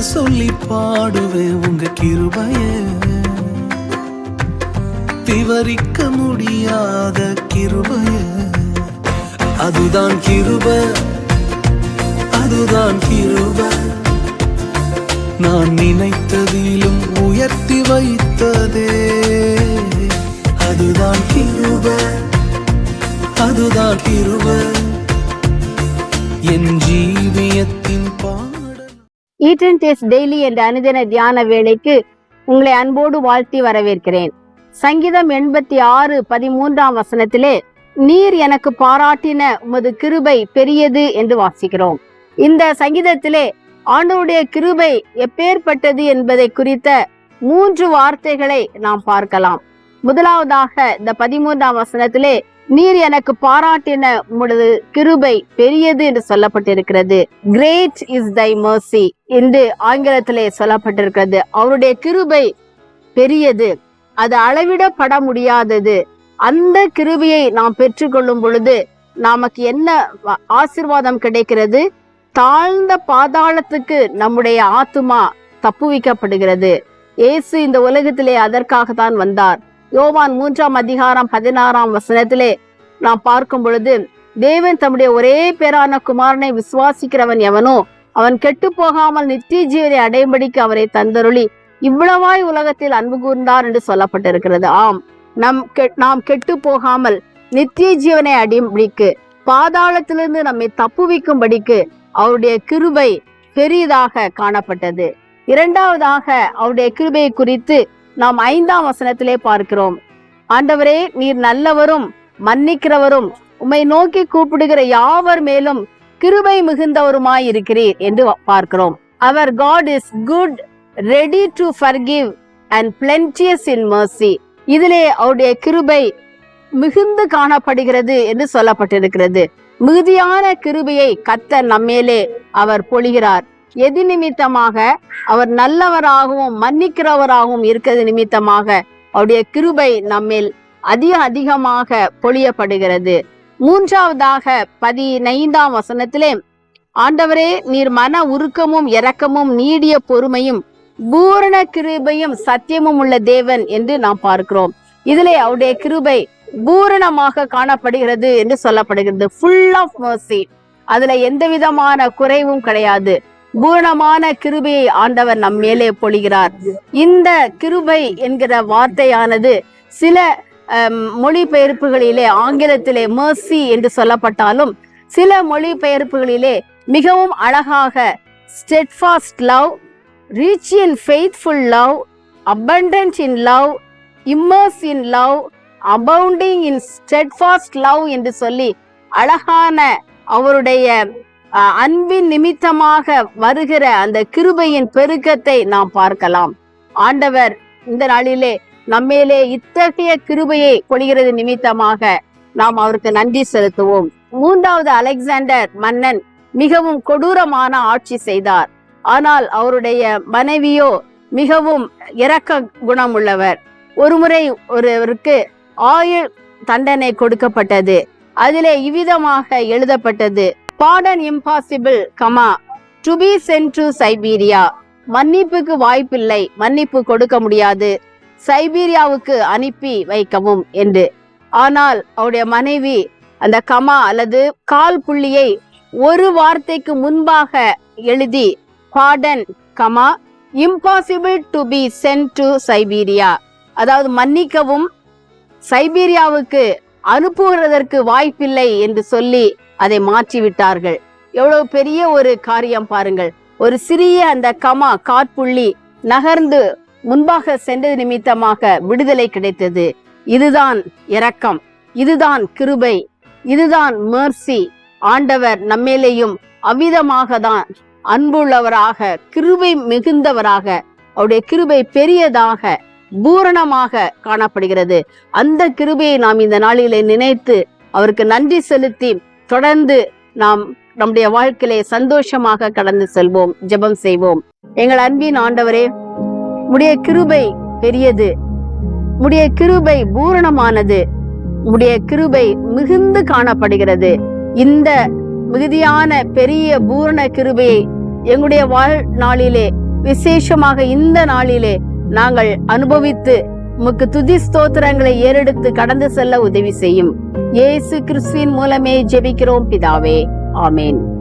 சொல்லி பாடுவேன் உங்க கிருபைய. விவரிக்க முடியாத கிருபைய. அதுதான் கிருப அதுதான் கிருப. நான் நினைத்ததிலும் உயர்த்தி வைத்ததே. அதுதான் கிருப அதுதான் கிருப. என் ஜீவியத்தின் பா ஈட் அண்ட் டேஸ்ட் டெய்லி என்ற அனுதின தியான வேலைக்கு உங்களை அன்போடு வாழ்த்தி வரவேற்கிறேன். சங்கீதம் எண்பத்தி ஆறு பதிமூன்றாம் வசனத்திலே நீர் எனக்கு பாராட்டின உமது கிருபை பெரியது என்று வாசிக்கிறோம். இந்த சங்கீதத்திலே ஆண்டவருடைய கிருபை எப்பேற்பட்டது என்பதை குறித்த மூன்று வார்த்தைகளை நாம் பார்க்கலாம். முதலாவதாக இந்த பதிமூன்றாம் வசனத்திலே நீர் எனக்கு பாராட்டின உமது கிருபை பெரியது என்று சொல்லப்பட்டிருக்கிறது. கிரேட் இஸ் தை மர்சி என்று ஆங்கிலத்திலே சொல்லப்பட்டிருக்கிறது. அவருடைய கிருபை பெரியது. அது அளவிடப்பட முடியாதது. அந்த கிருபையை நாம் பெற்றுக்கொள்ளும் பொழுது நமக்கு என்ன ஆசிர்வாதம் ஆசீர்வாதம் கிடைக்கிறது? தாழ்ந்த பாதாளத்துக்கு நம்முடைய ஆத்துமா தப்புவிக்கப்படுகிறது. இயேசு இந்த உலகத்திலே அதற்காகத்தான் வந்தார். யோவான் மூன்றாம் அதிகாரம் பதினாறாம் வசனத்திலே நாம் பார்க்கும் பொழுது தேவன் தம்முடைய ஒரே பேரான குமாரனை விசுவாசிக்கிறவன் எவனோ அவன் கெட்டு போகாமல் நித்திய ஜீவனை அடையும்படிக்கு அவரை தந்தருளி இவ்வளவாய் உலகத்தில் அன்பு கூர்ந்தார் என்று சொல்லப்பட்டிருக்கிறது. ஆம் நம் நாம் கெட்டு போகாமல் நித்திய ஜீவனை அடையும்படிக்கு பாதாளத்திலிருந்து நம்மை தப்புவிக்கும்படிக்கு அவருடைய கிருபை பெரியதாக காணப்பட்டது. இரண்டாவதாக அவருடைய கிருபையை குறித்து நாம் ஐந்தாம் வசனத்திலே பார்க்கிறோம். ஆண்டவரே நீர் நல்லவரும் மன்னிக்கிறவரும் உம்மை நோக்கி கூப்பிடுகிற யாவர் மேலும் கிருபை மிகுந்தவருமாய் இருக்கிறீர் என்று பார்க்கிறோம். அவர் God is good ready to forgive and plenteous in mercy இதிலே அவருடைய கிருபை மிகுந்து காணப்படுகிறது என்று சொல்லப்பட்டிருக்கிறது. மிகுதியான கிருபையை கத்தர் நம்மேலே அவர் பொழிகிறார். எது நிமித்தமாக? அவர் நல்லவராகவும் மன்னிக்கிறவராகவும் இருக்கிறது நிமித்தமாக. அவருடைய கிருபை நம்மில் அதிக அதிகமாக பொழியப்படுகிறது. மூன்றாவதாக பதினைந்தாம் வசனத்திலே ஆண்டவரே நீர் மன உருக்கமும் இரக்கமும் நீடிய பொறுமையும் பூரண கிருபையும் சத்தியமும் உள்ள தேவன் என்று நாம் பார்க்கிறோம். இதிலே அவருடைய கிருபை பூரணமாக காணப்படுகிறது என்று சொல்லப்படுகிறது. ஃபுல் ஆஃப் மர்சி அதுல எந்த விதமான குறைவும் கிடையாது. பூரணமான கிருபையை ஆண்டவர் நம் மேலே பொழிகிறார். இந்த கிருபை என்கிற வார்த்தையானது சில மொழிபெயர்ப்புகளிலே ஆங்கிலத்திலே மர்சி என்று சொல்லப்பட்டாலும் சில மொழிபெயர்ப்புகளிலே மிகவும் அழகாக steadfast love rich in faithful love abundance in love immerse in love abounding in steadfast love என்று சொல்லி அழகான அவருடைய அன்பின் நிமித்தமாக வருகிற அந்த கிருபையின் பெருக்கத்தை நாம் பார்க்கலாம். ஆண்டவர் இந்த நாளிலே நம்மேலே இத்தகைய கிருபையை பொழிகிறது நிமித்தமாக நாம் அவருக்கு நன்றி செலுத்துவோம். மூன்றாவது அலெக்சாண்டர் மன்னன் மிகவும் கொடூரமான ஆட்சி செய்தார். ஆனால் அவருடைய மனைவியோ மிகவும் இரக்க குணம் உள்ளவர் ஒருமுறை ஒருவருக்கு ஆயுள் தண்டனை கொடுக்கப்பட்டது. அதிலே இவ்விதமாக எழுதப்பட்டது. Pardon impossible comma to be sent to Siberia மன்னிப்புக்கு வாய்ப்பில்லை மன்னிப்பு கொடுக்க முடியாது. சைபீரியாவுக்கு அனுப்பி வைக்கவும் என்று. ஆனால் அவருடைய மனைவி அந்த கமா அல்லது கால் புள்ளியை ஒரு வார்த்தைக்கு முன்பாக எழுதி pardon comma impossible to be sent to Siberia அதாவது மன்னிக்கவும் சைபீரியாவுக்கு அனுப்புவதற்கு வாய்ப்பில்லை என்று சொல்லி அதை மாற்றி விட்டார்கள் எவ்வளவு பெரிய ஒரு காரியம் பாருங்கள். ஒரு சிறிய அந்த கமா காற்புள்ளி நகர்ந்து முன்பாக சென்றது நிமித்தமாக விடுதலை கிடைத்தது. இதுதான் இரக்கம் இதுதான் கிருபை இதுதான் மேர்சி ஆண்டவர் நம்மேலேயும் அவ்விதமாக தான் அன்புள்ளவராக கிருபை மிகுந்தவராக அவருடைய கிருபை பெரியதாக பூரணமாக காணப்படுகிறது. அந்த கிருபையை நாம் இந்த நாளிலே நினைத்து அவருக்கு நன்றி செலுத்தி தொடர்ந்து நாம் நம்முடைய வாழ்க்கையிலே சந்தோஷமாக கடந்து செல்வோம் ஜெபம் செய்வோம். எங்கள் அன்பின் ஆண்டவரே உடைய கிருபை பெரியது. உடைய கிருபை பூரணமானது. உடைய கிருபை மிகுந்து காணப்படுகிறது. இந்த மிகுதியான பெரிய பூரண கிருபையை எங்களுடைய வாழ்நாளிலே விசேஷமாக இந்த நாளிலே நாங்கள் அனுபவித்து உமக்கு துதி ஸ்தோத்திரங்களை ஏறெடுத்து கடந்து செல்ல உதவி செய்யும். இயேசு கிறிஸ்துவின் மூலமே ஜெபிக்கிறோம் பிதாவே. ஆமேன்.